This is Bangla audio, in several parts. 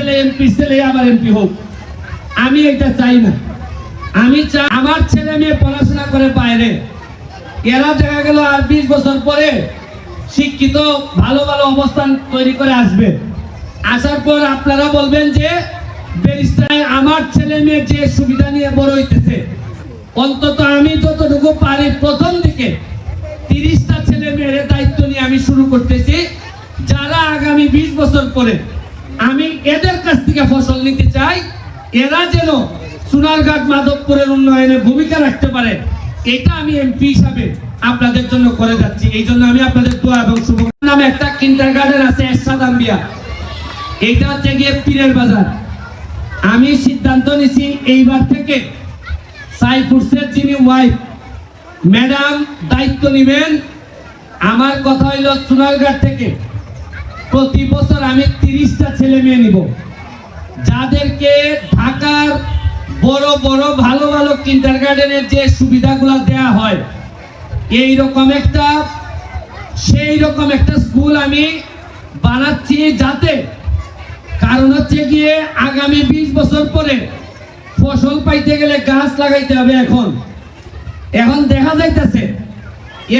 ছেলে এমপি, ছেলে আবার এমপি হোক। আমি এটা চাই না। আমি চাই আমার ছেলে মেয়ে পড়াশোনা করে বাইরে। এরা দেখা গেল আর বিশ বছর পরে শিক্ষিত, ভালো ভালো অবস্থান তৈরি করে আসবে। আসার পর আপনারা বলবেন যে আমার ছেলে মেয়ে যে সুবিধা নিয়ে বড় হইতেছে, অন্তত আমি যতটুকু পারি প্রথম দিকে তিরিশটা ছেলে মেয়ের দায়িত্ব নিয়ে আমি শুরু করতেছি। যারা আগামী বিশ বছর পরে আমি এদের কাছ থেকে ফসল নিতে চাই। এরা যেন সোনারঘাট মাধবপুরের উন্নয়নে ভূমিকা রাখতে পারে, এটা আমি এমপি হিসাবে আপনাদের জন্য করে যাচ্ছি। এই জন্য আমি আপনাদের দোয়া এবং শুভ নামে একটা কিন্টার গার্ডেন আছে, এরশাদ আম্বিয়া। এইটা হচ্ছে গিয়ে পীরের বাজার। আমি সিদ্ধান্ত নিছি এইবার থেকে সাইফুডসের যিনি ওয়াইফ ম্যাডাম দায়িত্ব নেবেন। আমার কথা হইল সোনারঘাট থেকে। প্রতি বছর আমি তিরিশটা ছেলে মেয়ে নিব। যাদেরকে ঢাকার বড় বড় ভালো ভালো কিন্টার গার্ডেনের যে সুবিধাগুলো দেয়া হয় এই রকম একটা সেই রকম একটা স্কুল আমি বানাচ্ছি যাতে, কারণ হচ্ছে গিয়ে আগামী বিশ বছর পরে ফসল পাইতে গেলে গাছ লাগাইতে হবে এখন। এখন দেখা যাইতেছে,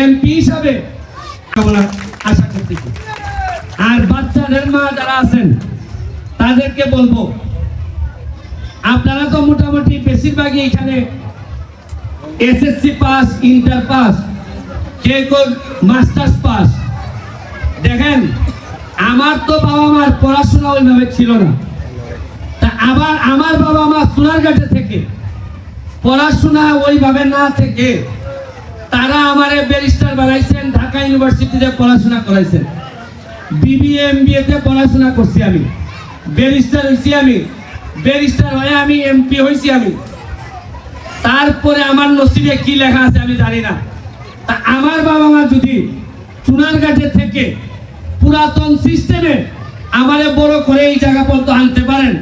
এমপি হিসাবে আশা করতেছি। আর বাচ্চাদের মা যারা আছেন, তাদেরকে বলব, আপনারা তো মোটামুটি বেশিরভাগই এখানে এসএসসি পাস, ইন্টার পাস কে মাস্টার্স পাস। দেখেন, আমার তো বাবা মার পড়াশোনা ওইভাবে ছিল না। তা আবার আমার বাবা মা সোনারঘাটে থেকে পড়াশোনা ওইভাবে না থেকে তারা আমারে ব্যারিস্টার বানাইছেন, ঢাকা ইউনিভার্সিটিতে পড়াশোনা করাইছেন। বিবিএ এমবিএ পড়াশোনা করছি আমি। ব্যারিস্টার হইছি আমি। ব্যারিস্টার হয়ে আমি এমপি হইছি আমি। তারপরে আমার নসিবে কি লেখা আছে আমি জানি না। তা আমার বাবা মা যদি চুনার চুনারঘাটে থেকে পুরাতন সিস্টেমে আমারে বড় করে এই জায়গা পর্যন্ত আনতে পারেন,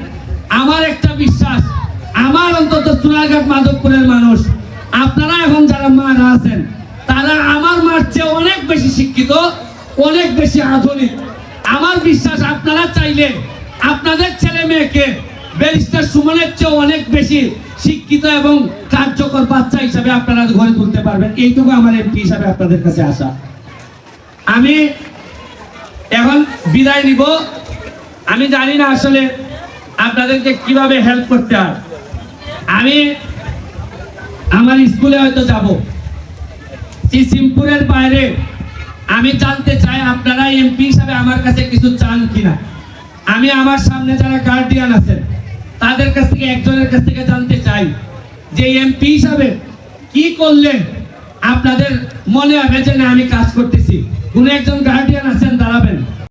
আমার একটা বিশ্বাস, আমার অন্তত চুনারঘাট মাধবপুরের মানুষ, আপনারা এখন যারা মারা আছেন, তারা আমার মার চেয়ে অনেক বেশি শিক্ষিত অনেক বেশি আধুনিক। আমার বিশ্বাস, আপনারা চাইলে আপনাদের ছেলে মেয়েকে ব্যারিস্টার সুমনের চেয়ে অনেক বেশি শিক্ষিত এবং কার্যকর বাচ্চা হিসাবে আপনারা ঘরে তুলতে পারবেন। এইটুকু আমার এমপি হিসাবে আপনাদের কাছে আসা। আমি এখন বিদায় নিব। আমি জানি না আসলে আপনাদেরকে কীভাবে হেল্প করতে হয়। আমি আমার স্কুলে হয়তো যাব। সিমপুরের বাইরে আমি জানতে চাই আপনারা এমপি হিসাবে আমার কাছে কিছু চান কিনা? আমি আমার সামনে যারা গার্ডিয়ান আছেন, তাদের কাছ থেকে, একজনের কাছ থেকে জানতে চাই যে এমপি হিসাবে কি করলে আপনাদের মনে হবে যে না, আমি কাজ করতেছি। কোন একজন গার্ডিয়ান আছেন, দাঁড়াবেন।